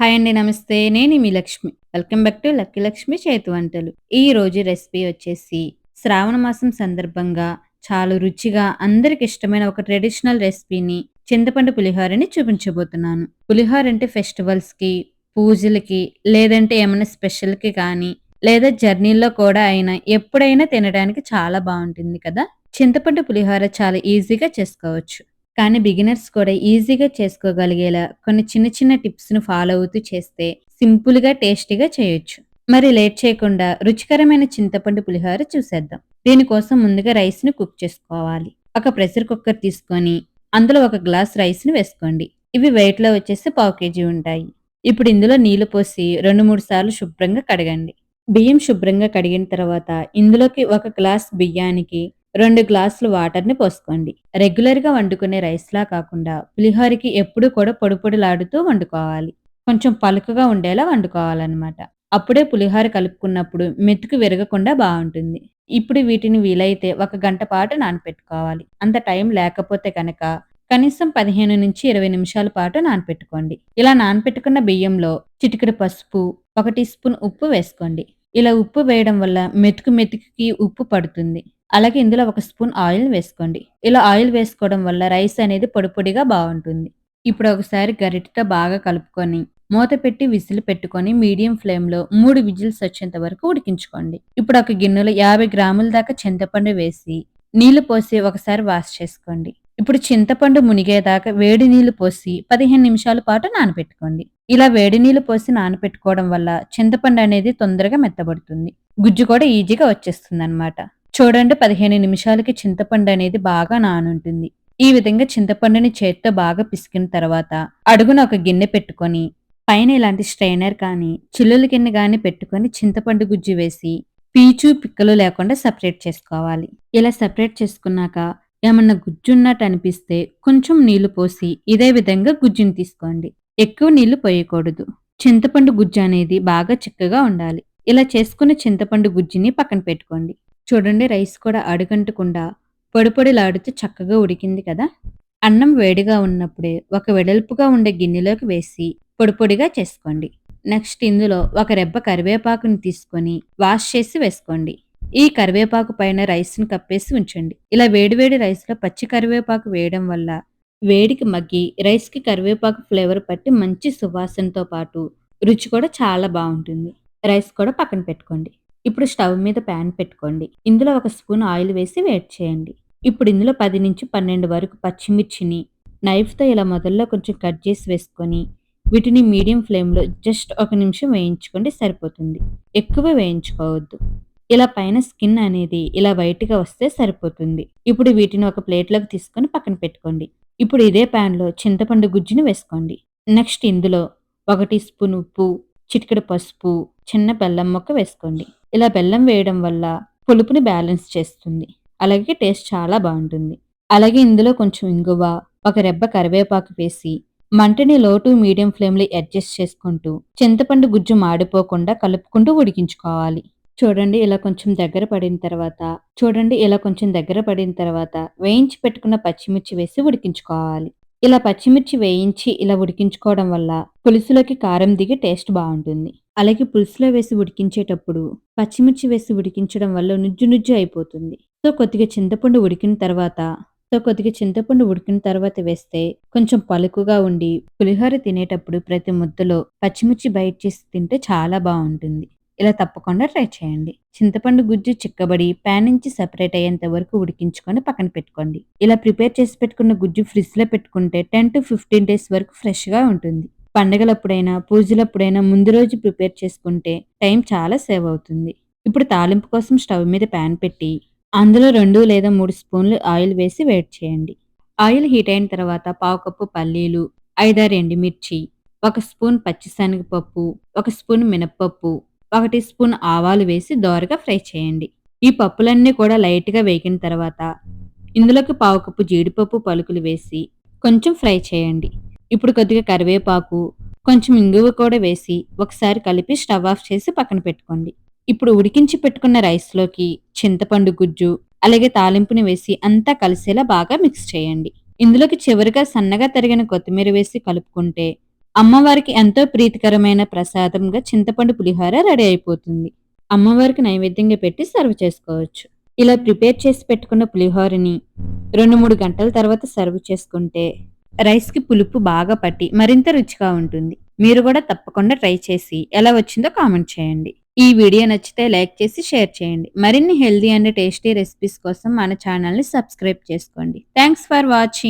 Hi అండి నమస్తే. నేను మీ Lakshmi. Welcome back to lucky Lakshmi చేతి వంటలు. ఈ రోజు రెసిపీ వచ్చేసి శ్రావణ మాసం సందర్భంగా చాలా రుచిగా అందరికి ఇష్టమైన ఒక ట్రెడిషనల్ రెసిపీని చింతపండు పులిహోరని చూపించబోతున్నాను. పులిహోర అంటే ఫెస్టివల్స్కి పూజలకి లేదంటే ఏమైనా స్పెషల్కి కానీ లేదా జర్నీల్లో కూడా అయినా ఎప్పుడైనా తినడానికి చాలా బాగుంటుంది కదా? చింతపండు పులిహోర చాలా ఈజీగా చేసుకోవచ్చు. కానీ బిగినర్స్ కూడా ఈజీగా చేసుకోగలిగేలా కొన్ని చిన్న చిన్న టిప్స్‌ను ఫాలో అవుతూ చేస్తే సింపుల్‌గా, టేస్టీగా చేయొచ్చు. మరి లేట్ చేయకుండా రుచికరమైన చింతపండు పులిహోర చూసేద్దాం. దీనికోసం ముందుగా రైస్‌ని కుక్ చేసుకోవాలి. ఒక ప్రెషర్ కుక్కర్ తీసుకొని అందులో ఒక గ్లాస్ రైస్‌ని వేసుకోండి. ఇవి వెయిట్‌లో వచ్చేసి పావు కేజీ ఉంటాయి. ఇప్పుడు ఇందులో నీళ్ళు పోసి 2, 3 సార్లు శుభ్రంగా కడగండి. బియ్యం శుభ్రంగా కడిగిన తర్వాత ఇందులోకి ఒక గ్లాస్ బియ్యానికి రెండు గ్లాసులు వాటర్‌ని పోసుకోండి. రెగ్యులర్‌గా వండుకునే రైస్‌లా కాకుండా పులిహోరకి ఎప్పుడూ కూడా పొడిపొడిలాడుతూ వండుకోవాలి. కొంచెం పలుకగా ఉండేలా వండుకోవాలన్నమాట అప్పుడే పులిహోర కలుపుకున్నప్పుడు మెతుకు విరగకుండా బాగుంటుంది ఇప్పుడు వీటిని వీలైతే ఒక గంట పాటు నానపెట్టుకోవాలి. అంత టైం లేకపోతే కనుక కనీసం 15-20 నిమిషాల పాటు నానపెట్టుకోండి. ఇలా నానపెట్టుకున్న బియ్యంలో చిటికెడు పసుపు, ఒక టీ స్పూన్ ఉప్పు వేసుకోండి. ఇలా ఉప్పు వేయడం వల్ల మెతుకు మెతుకుకి ఉప్పు పడుతుంది. అలాగే ఇందులో ఒక స్పూన్ ఆయిల్ వేసుకోండి. ఇలా ఆయిల్ వేసుకోవడం వల్ల రైస్ అనేది పొడిపొడిగా బాగుంటుంది ఇప్పుడు ఒకసారి గరిటతో బాగా కలుపుకొని మూత పెట్టి విజిల్ పెట్టుకొని మీడియం ఫ్లేమ్‌లో మూడు విజిల్స్ వచ్చేంత వరకు ఉడికించుకోండి. ఇప్పుడు ఒక గిన్నెలో 50 గ్రాముల దాకా చింతపండు వేసి నీళ్ళు పోసి ఒకసారి వాష్ చేసుకోండి. ఇప్పుడు చింతపండు మునిగేదాకా వేడి నీళ్ళు పోసి 15 నిమిషాల పాటు నానపెట్టుకోండి. ఇలా వేడి నీళ్ళు పోసి నానపెట్టుకోవడం వల్ల చింతపండు అనేది తొందరగా మెత్తబడుతుంది. గుజ్జు కూడా ఈజీగా వచ్చేస్తుందన్నమాట. చూడండి 15 నిమిషాలకి చింతపండు అనేది బాగా నానుంటుంది. ఈ విధంగా చింతపండుని చేత్తో బాగా పిసికిన తర్వాత అడుగున ఒక గిన్నె పెట్టుకొని పైన ఇలాంటి స్ట్రైనర్ కానీ, చిల్లుల గిన్నె కానీ పెట్టుకొని చింతపండు గుజ్జు వేసి పీచు, పిక్కలు లేకుండా సపరేట్ చేసుకోవాలి. ఇలా సెపరేట్ చేసుకున్నాక ఏమన్నా గుజ్జున్నట్టు అనిపిస్తే కొంచెం నీళ్ళు పోసి ఇదే విధంగా గుజ్జుని తీసుకోండి. ఎక్కువ నీళ్ళు పోయకూడదు. చింతపండు గుజ్జు అనేది బాగా చిక్కగా ఉండాలి. ఇలా చేసుకున్న చింతపండు గుజ్జుని పక్కన పెట్టుకోండి. చూడండి రైస్ కూడా అడుగంటకుండా పొడిపొడిలాడుతూ చక్కగా ఉడికింది కదా! అన్నం వేడిగా ఉన్నప్పుడే ఒక వెడల్పుగా ఉండే గిన్నెలోకి వేసి పొడిపొడిగా చేసుకోండి. నెక్స్ట్ ఇందులో ఒక రెబ్బ కరివేపాకుని తీసుకొని వాష్ చేసి వేసుకోండి. ఈ కరివేపాకు పైన రైస్‌ని కప్పేసి ఉంచండి. ఇలా వేడివేడి రైస్‌లో పచ్చి కరివేపాకు వేయడం వల్ల వేడికి మగ్గి రైస్‌కి కరివేపాకు ఫ్లేవర్ పట్టి మంచి సువాసనతో పాటు రుచి కూడా చాలా బాగుంటుంది రైస్ కూడా పక్కన పెట్టుకోండి. ఇప్పుడు స్టవ్ మీద ప్యాన్ పెట్టుకోండి. ఇందులో ఒక స్పూన్ ఆయిల్ వేసి వేట్ చేయండి. ఇప్పుడు ఇందులో 10-12 వరకు పచ్చిమిర్చిని నైఫ్‌తో ఇలా మొదల్లో కొంచెం కట్ చేసి వేసుకొని వీటిని మీడియం ఫ్లేమ్‌లో జస్ట్ ఒక నిమిషం వేయించుకోండి సరిపోతుంది. ఎక్కువ వేయించుకోవద్దు. ఇలా పైన స్కిన్ అనేది ఇలా వైట్‌గా వస్తే సరిపోతుంది. ఇప్పుడు వీటిని ఒక ప్లేట్‌లోకి తీసుకొని పక్కన పెట్టుకోండి. ఇప్పుడు ఇదే పాన్‌లో చింతపండు గుజ్జుని వేసుకోండి. నెక్స్ట్ ఇందులో ఒక టీ స్పూన్ ఉప్పు, చిటికెడు పసుపు, చిన్న బెల్లం ముక్క వేసుకోండి. ఇలా బెల్లం వేయడం వల్ల పులుపుని బ్యాలెన్స్ చేస్తుంది. అలాగే టేస్ట్ చాలా బాగుంటుంది అలాగే ఇందులో కొంచెం ఇంగువ, ఒక రెబ్బ కరివేపాకు వేసి మంటని లో టు మీడియం ఫ్లేమ్‌లో అడ్జస్ట్ చేసుకుంటూ చింతపండు గుజ్జు మాడిపోకుండా కలుపుకుంటూ ఉడికించుకోవాలి. చూడండి ఇలా కొంచెం దగ్గర పడిన తర్వాత చూడండి ఇలా కొంచెం దగ్గర పడిన తర్వాత వేయించి పెట్టుకున్న పచ్చిమిర్చి వేసి ఉడికించుకోవాలి. ఇలా పచ్చిమిర్చి వేయించి ఇలా ఉడికించుకోవడం వల్ల పులుసులోకి కారం దిగి టేస్ట్ బాగుంటుంది అలాగే పులుసులో వేసి ఉడికించేటప్పుడు పచ్చిమిర్చి వేసి ఉడికించడం వల్ల నుజ్జు నుజ్జు అయిపోతుంది. సో కొద్దిగా చింతపండు ఉడికిన తర్వాత సో కొద్దిగా చింతపండు ఉడికిన తర్వాత వేస్తే కొంచెం పలుకుగా ఉండి పులిహోర తినేటప్పుడు ప్రతి ముద్దలో పచ్చిమిర్చి బయట చేసి తింటే చాలా బాగుంటుంది ఇలా తప్పకుండా ట్రై చేయండి. చింతపండు గుజ్జు చిక్కబడి ప్యాన్ నుంచి సెపరేట్ అయ్యేంత వరకు ఉడికించుకొని పక్కన పెట్టుకోండి. ఇలా ప్రిపేర్ చేసి పెట్టుకున్న గుజ్జు ఫ్రిడ్జ్‌లో పెట్టుకుంటే 10-15 డేస్ వరకు ఫ్రెష్‌గా ఉంటుంది. పండగలప్పుడైనా, పూజలప్పుడైనా ముందు రోజు ప్రిపేర్ చేసుకుంటే టైం చాలా సేవ్ అవుతుంది. ఇప్పుడు తాలింపు కోసం స్టవ్ మీద ప్యాన్ పెట్టి అందులో రెండు లేదా మూడు స్పూన్లు ఆయిల్ వేసి వేడి చేయండి. ఆయిల్ హీట్ అయిన తర్వాత పావు కప్పు పల్లీలు, 5, 6 ఎండుమిర్చి, ఒక స్పూన్ పచ్చిశనగపప్పు, ఒక స్పూన్ మినప్పప్పు ఒక టీ స్పూన్ ఆవాలు వేసి దోరగా ఫ్రై చేయండి. ఈ పప్పులన్నీ కూడా లైట్‌గా వేగిన తర్వాత ఇందులోకి పావు కప్పు జీడిపప్పు పలుకులు వేసి కొంచెం ఫ్రై చేయండి. ఇప్పుడు కొద్దిగా కరివేపాకు, కొంచెం ఇంగువ కూడా వేసి ఒకసారి కలిపి స్టవ్ ఆఫ్ చేసి పక్కన పెట్టుకోండి. ఇప్పుడు ఉడికించి పెట్టుకున్న రైస్‌లోకి చింతపండు గుజ్జు, అలాగే తాలింపుని వేసి అంతా కలిసేలా బాగా మిక్స్ చేయండి. ఇందులోకి చివరిగా సన్నగా తరిగిన కొత్తిమీర వేసి కలుపుకుంటే అమ్మవారికి ఎంతో ప్రీతికరమైన ప్రసాదంగా చింతపండు పులిహోర రెడీ అయిపోతుంది. అమ్మవారికి నైవేద్యంగా పెట్టి సర్వ్ చేసుకోవచ్చు. ఇలా ప్రిపేర్ చేసి పెట్టుకున్న పులిహోరని రెండు మూడు గంటల తర్వాత సర్వ్ చేసుకుంటే రైస్కి పులుపు బాగా పట్టి మరింత రుచిగా ఉంటుంది. మీరు కూడా తప్పకుండా ట్రై చేసి ఎలా వచ్చిందో కామెంట్ చేయండి. ఈ వీడియో నచ్చితే లైక్ చేసి షేర్ చేయండి. మరిన్ని హెల్దీ అండ్ టేస్టీ రెసిపీస్ కోసం మన ఛానల్ని సబ్స్క్రైబ్ చేసుకోండి. Thanks for watching.